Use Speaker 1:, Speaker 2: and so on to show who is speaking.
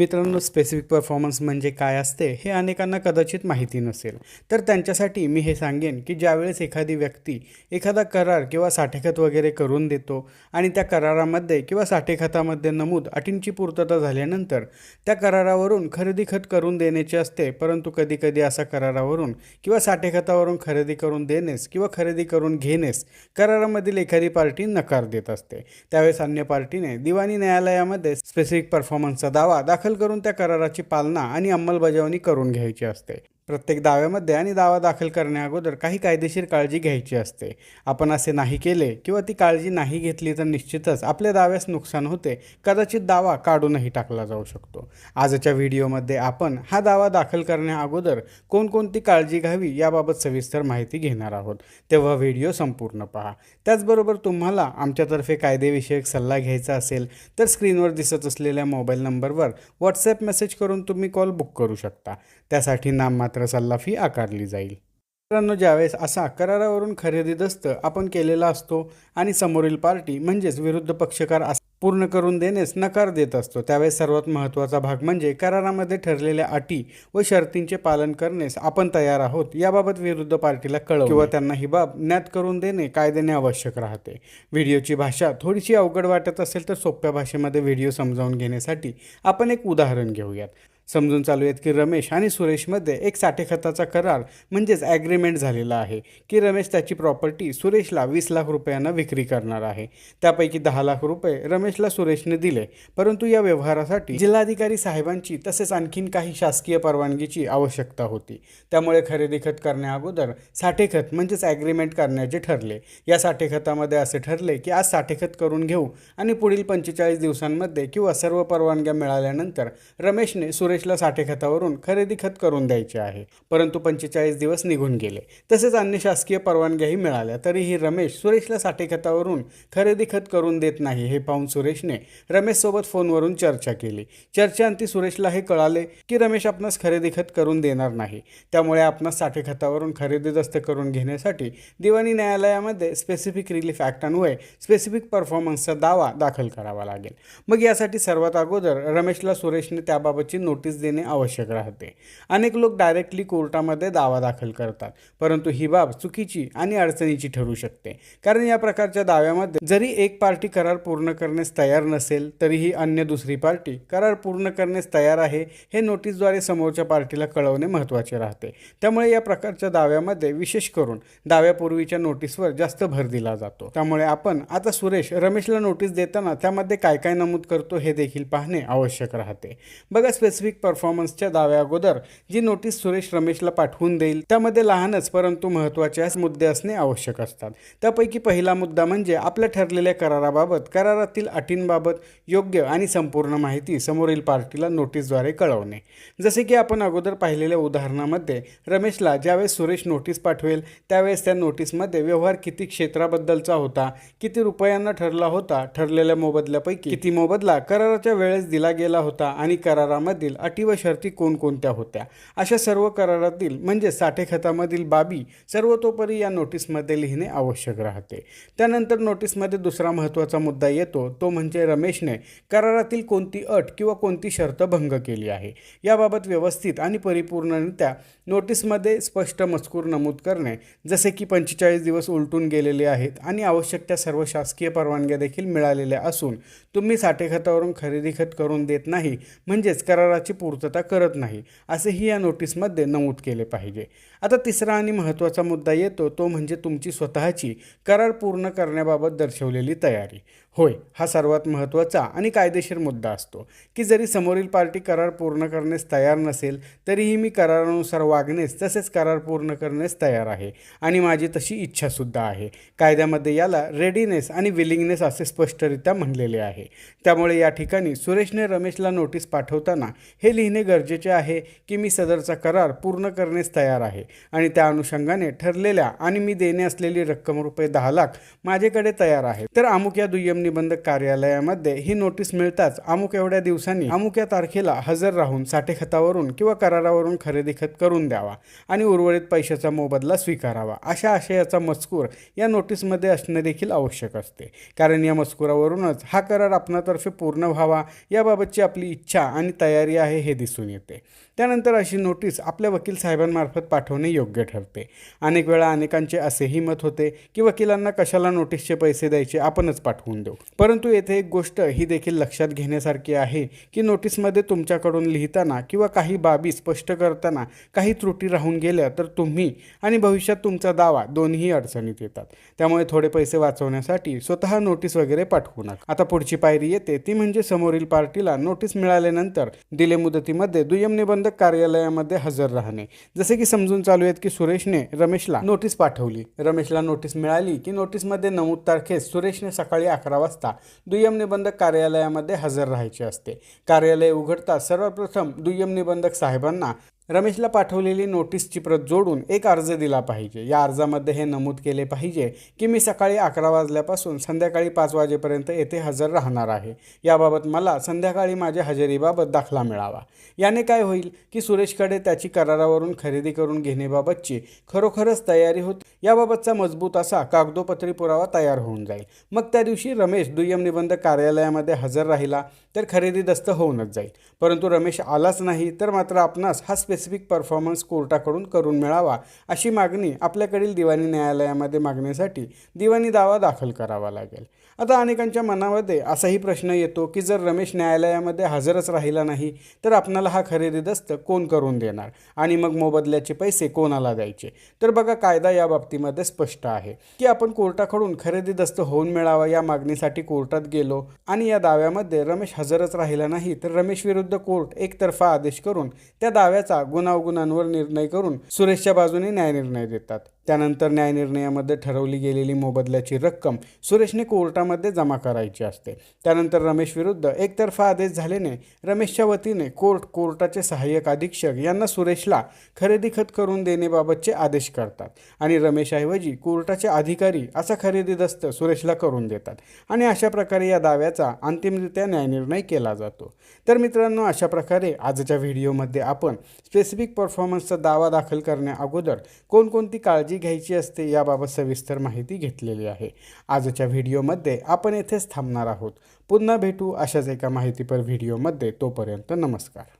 Speaker 1: मित्रांनो specific performance म्हणजे काय असते हे अनेकांना कदाचित माहिती नसेल. तर त्यांच्यासाठी मी हे सांगेन की ज्यावेळेस एखादी व्यक्ती एखादा करार किंवा साठेखत वगैरे करून देतो आणि त्या करारामध्ये किंवा साठेखतामध्ये नमूद अटींची पूर्तता झाल्यानंतर त्या करारावरून खरेदी खत करून देण्याचे असते परंतु कधीकधी असा करारावरून किंवा साठेखतावरून खरेदी करून देण्यास किंवा खरेदी करून घेण्यास करारामधील एखादी पार्टी नकार देत असते. त्यावेळेस अन्य पार्टीने दिवाणी न्यायालयामध्ये स्पेसिफिक परफॉर्मन्सचा दावा दाखल करून त्या कराराची पालना आणि अंमलबजावणी करून घ्यायची असते. प्रत्येक दाव्यामध्ये आणि दावा दाखल करण्याअगोदर काही कायदेशीर काळजी घ्यायची असते. आपण असे नाही केले किंवा ती काळजी नाही घेतली तर निश्चितच आपल्या दाव्यास नुकसान होते. कदाचित दावा काढूनही टाकला जाऊ शकतो. आजच्या व्हिडिओमध्ये आपण हा दावा दाखल करण्याअगोदर कोणकोणती काळजी घ्यावी याबाबत सविस्तर माहिती घेणार आहोत. तेव्हा व्हिडिओ संपूर्ण पहा. त्याचबरोबर तुम्हाला आमच्यातर्फे कायदेविषयक सल्ला घ्यायचा असेल तर स्क्रीनवर दिसत असलेल्या मोबाईल नंबरवर व्हॉट्सॲप मेसेज करून तुम्ही कॉल बुक करू शकता. त्यासाठी नाममात्र सल्ला फी आकारली जाईल. मित्रांनो ज्यावेळेस असा करारावरून खरेदी दस्त आपण केलेला असतो आणि समोरील पार्टी म्हणजेच विरुद्ध पक्षकार अस- पूर्ण करून देण्यास नकार देत असतो. त्यावेळेस सर्वात महत्त्वाचा भाग म्हणजे करारामध्ये ठरलेल्या अटी व शर्तींचे पालन करण्यास आपण तयार आहोत याबाबत विरुद्ध पार्टीला कळव किंवा त्यांना ही बाब ज्ञात करून देणे कायद्याने आवश्यक राहते. व्हिडिओची भाषा थोडीशी अवघड वाटत असेल तर सोप्या भाषेमध्ये व्हिडिओ समजावून घेण्यासाठी आपण एक उदाहरण घेऊयात. समजून चालू आहेत की रमेश आणि सुरेशमध्ये एक साठेखताचा करार म्हणजेच ॲग्रीमेंट झालेला आहे की रमेश त्याची प्रॉपर्टी सुरेशला वीस लाख रुपयांना विक्री करणार आहे. त्यापैकी दहा लाख रुपये रमेशला सुरेशने दिले. परंतु या व्यवहारासाठी जिल्हाधिकारी साहेबांची तसेच आणखीन काही शासकीय परवानगीची आवश्यकता होती. त्यामुळे खरेदी खत करण्याअगोदर साठेखत म्हणजेच ॲग्रीमेंट करण्याचे ठरले. या साठेखतामध्ये असे ठरले की आज साठेखत करून घेऊ आणि पुढील पंचेचाळीस दिवसांमध्ये किंवा सर्व परवानग्या मिळाल्यानंतर रमेशने सुरेश सुरेशला साठेखतावरून खरेदी खत करून द्यायचे आहे. परंतु पंचेचाळीस दिवस निघून गेले. तसेच अन्य शासकीय परवानग्याही मिळाल्या. तरीही रमेश सुरेशला साठेखतावरून खरेदी खत करून देत नाही हे पाहून सुरेशने रमेशसोबत फोनवरून चर्चा केली. चर्चेअंती सुरेशला हे कळाले की रमेश आपणास खरेदी खत करून देणार नाही. त्यामुळे आपणास साठेखतावरून खरेदी दस्त करून घेण्यासाठी दिवाणी न्यायालयामध्ये स्पेसिफिक रिलीफ ॲक्ट अन्वये स्पेसिफिक परफॉर्मन्सचा दावा दाखल करावा लागेल. मग यासाठी सर्वात अगोदर रमेशला सुरेशने त्याबाबतची नोटीस देणे आवश्यक राहते. अनेक लोक डायरेक्टली कोर्टामध्ये दावा दाखल करतात परंतु ही बाब चुकीची आणि अडचणीची ठरू शकते. कारण या प्रकारच्या दाव्यामध्ये जरी एक पार्टी करार पूर्ण करण्यास तयार नसेल तरीही अन्य दुसरी पार्टी करार पूर्ण करण्यास तयार आहे हे नोटीसद्वारे समोरच्या पार्टीला कळवणे महत्त्वाचे राहते. त्यामुळे या प्रकारच्या दाव्यामध्ये विशेष करून दाव्यापूर्वीच्या नोटीसवर जास्त भर दिला जातो. त्यामुळे आपण आता सुरेश रमेशला नोटीस देताना त्यामध्ये काय काय नमूद करतो हे देखील पाहणे आवश्यक राहते. बघा स्पेसिफिक परफॉर्मन्सच्या दाव्या अगोदर जी नोटीस सुरेश रमेशला पाठवून देईल. त्यामध्ये लहानच परंतु महत्त्वाचे मुद्दे असणे आवश्यक असतात. त्यापैकी पहिला मुद्दा म्हणजे आपल्या ठरलेल्या कराराबाबत करारातील अटींबाबत योग्य आणि संपूर्ण माहिती समोरील पार्टीला नोटीसद्वारे कळवणे. जसे की आपण अगोदर पाहिलेल्या उदाहरणामध्ये रमेशला ज्यावेळेस सुरेश नोटीस पाठवेल त्यावेळेस त्या नोटीसमध्ये व्यवहार किती क्षेत्राबद्दलचा होता किती रुपयांना ठरला होता ठरलेल्या मोबदल्यापैकी किती मोबदला कराराच्या वेळेस दिला गेला होता आणि करारामधील अटी व शर्ती कोणकोणत्या होत्या? अशा सर्व करारातील म्हणजे साठेखतामधील बाबी सर्वतोपरी या नोटीसमध्ये लिहिणे आवश्यक राहते. त्यानंतर नोटीसमध्ये दुसरा महत्त्वाचा मुद्दा येतो तो म्हणजे रमेशने करारातील कोणती अट किंवा कोणती शर्त भंग केली आहे? याबाबत व्यवस्थित आणि परिपूर्णरित्या नोटीसमध्ये स्पष्ट मजकूर नमूद करणे जसे की पंचेचाळीस दिवस उलटून गेलेले आहेत आणि आवश्यक त्या सर्व शासकीय परवानग्या देखील मिळालेल्या असून तुम्ही साठेखतावरून खरेदी खत करून देत नाही म्हणजेच कराराची पूर्तता करत नाही असेही या नोटीसमध्ये नमूद केले पाहिजे. आता तिसरा आणि महत्त्वाचा मुद्दा येतो तो म्हणजे तुमची स्वतःची करार पूर्ण करण्याबाबत दर्शवलेली तयारी. होय हा सर्वात महत्त्वाचा आणि कायदेशीर मुद्दा असतो. की जरी समोरील पार्टी करार पूर्ण करण्यास तयार नसेल तरीही मी करारानुसार वागण्यास तसेच करार पूर्ण करण्यास तयार आहे आणि माझी तशी इच्छासुद्धा आहे. कायद्यामध्ये याला रेडीनेस आणि विलिंगनेस असे स्पष्टरित्या म्हणलेले आहे. त्यामुळे या ठिकाणी सुरेशने रमेशला नोटीस पाठवताना हे लिहिणे गरजेचे आहे की मी सदरचा करार पूर्ण करण्यास तयार आहे आणि त्या अनुषंगाने ठरलेल्या आणि मी देणे असलेली रक्कम रुपये दहा लाख माझ्याकडे तयार आहे. तर अमुक या दुय्यम प्रतिबंधक कार्यालयामध्ये ही नोटीस मिळताच अमुक एवढ्या दिवसांनी अमुक या तारखेला हजर राहून साठे खतावरून किंवा करारावरून खरेदी खत करून द्यावा आणि उर्वरित पैशाचा मोबदला स्वीकारावा. अशा आशयाचा मजकूर या नोटीसमध्ये असणे देखील आवश्यक असते. कारण या मजकुरावरूनच हा करार आपणातर्फे पूर्ण व्हावा याबाबतची आपली इच्छा आणि तयारी आहे हे दिसून येते. त्यानंतर अशी नोटीस आपल्या वकील साहेबांमार्फत पाठवणे योग्य ठरते. अनेक वेळा अनेकांचे असेही मत होते की वकिलांना कशाला नोटीसचे पैसे द्यायचे आपणच पाठवून देऊ. परंतु येथे एक गोष्ट ही देखील लक्षात घेण्यासारखी आहे की नोटीसमध्ये तुमच्याकडून लिहिताना किंवा काही बाबी स्पष्ट करताना काही त्रुटी राहून गेल्या तर तुम्ही आणि भविष्यात तुमचा दावा दोन्ही अडचणीत येतात. त्यामुळे थोडे पैसे वाचवण्यासाठी स्वतः नोटीस वगैरे पाठवू नका. आता पुढची पायरी येते. ती म्हणजे समोरील पार्टीला नोटीस मिळाल्यानंतर दिले मुदतीमध्ये दुय्यम निबंधक कार्यालयामध्ये हजर राहणे. जसे की समजून चालू आहेत की सुरेशने रमेशला नोटीस पाठवली. रमेशला नोटीस मिळाली की नोटीसमध्ये नमूद तारखेस सुरेशने सकाळी अकरा वाजता दुय्यम निबंधक कार्यालयामध्ये हजर राहायचे असते. कार्यालय उघडता सर्वप्रथम दुय्यम निबंधक साहेबांना रमेशला पाठवलेली नोटीसची प्रत जोडून एक अर्ज दिला पाहिजे. या अर्जामध्ये हे नमूद केले पाहिजे की मी सकाळी अकरा वाजल्यापासून संध्याकाळी पाच वाजेपर्यंत येथे हजर राहणार आहे. याबाबत मला संध्याकाळी माझ्या हजेरीबाबत दाखला मिळावा. याने काय होईल की सुरेशकडे त्याची करारावरून खरेदी करून घेण्याबाबतची खरोखरच तयारी होत याबाबतचा मजबूत असा कागदोपत्री पुरावा तयार होऊन जाईल. मग त्या दिवशी रमेश दुय्यम निबंध कार्यालयामध्ये हजर राहिला तर खरेदी दस्त होऊनच जाईल. परंतु रमेश आलाच नाही तर मात्र आपणास हा स्पेसिफिक परफॉर्मन्स कोर्टाकडून करून मिळावा अशी मागणी आपल्याकडील दिवाणी न्यायालयामध्ये मागण्यासाठी दिवाणी दावा दाखल करावा लागेल. आता अनेकांच्या मनामध्ये असाही प्रश्न येतो की जर रमेश न्यायालयामध्ये हजरच राहिला नाही तर आपणाला हा खरेदी दस्त कोण करून देणार? आणि मग मोबदल्याचे पैसे कोणाला द्यायचे? तर बघा कायदा या बाबतीमध्ये स्पष्ट आहे की आपण कोर्टाकडून खरेदी दस्त होऊन मिळावा या मागणीसाठी कोर्टात गेलो आणि या दाव्यामध्ये रमेश हजरच राहिला नाही तर रमेश विरुद्ध कोर्ट एकतर्फा आदेश करून त्या दाव्याचा गुणावगुणांवर निर्णय करून सुरेशच्या बाजूने न्यायनिर्णय देतात. त्यानंतर न्यायनिर्णयामध्ये ठरवली गेलेली मोबदल्याची रक्कम सुरेशने कोर्टामध्ये जमा करायची असते. त्यानंतर रमेश विरुद्ध एकतर्फा आदेश झाल्याने रमेशच्या वतीने कोर्ट कोर्टाचे सहाय्यक अधीक्षक यांना सुरेशला खरेदी खत करून देण्याबाबतचे आदेश करतात आणि रमेशऐवजी कोर्टाचे अधिकारी असा खरेदी दस्त सुरेशला करून देतात आणि अशा प्रकारे या दाव्याचा अंतिमरित्या न्यायनिर्णय केला जातो. तर मित्रांनो अशा प्रकारे आजच्या व्हिडिओमध्ये आपण स्पेसिफिक परफॉर्मन्सचा दावा दाखल करण्याअगोदर कोणकोणती काळजी घ्यायची असते याबाबत सविस्तर माहिती घेतलेली आहे. आजच्या व्हिडिओमध्ये आपण येथेच थांबणार आहोत. पुन्हा भेटू अशाच एका माहितीपर व्हिडिओमध्ये. तोपर्यंत नमस्कार.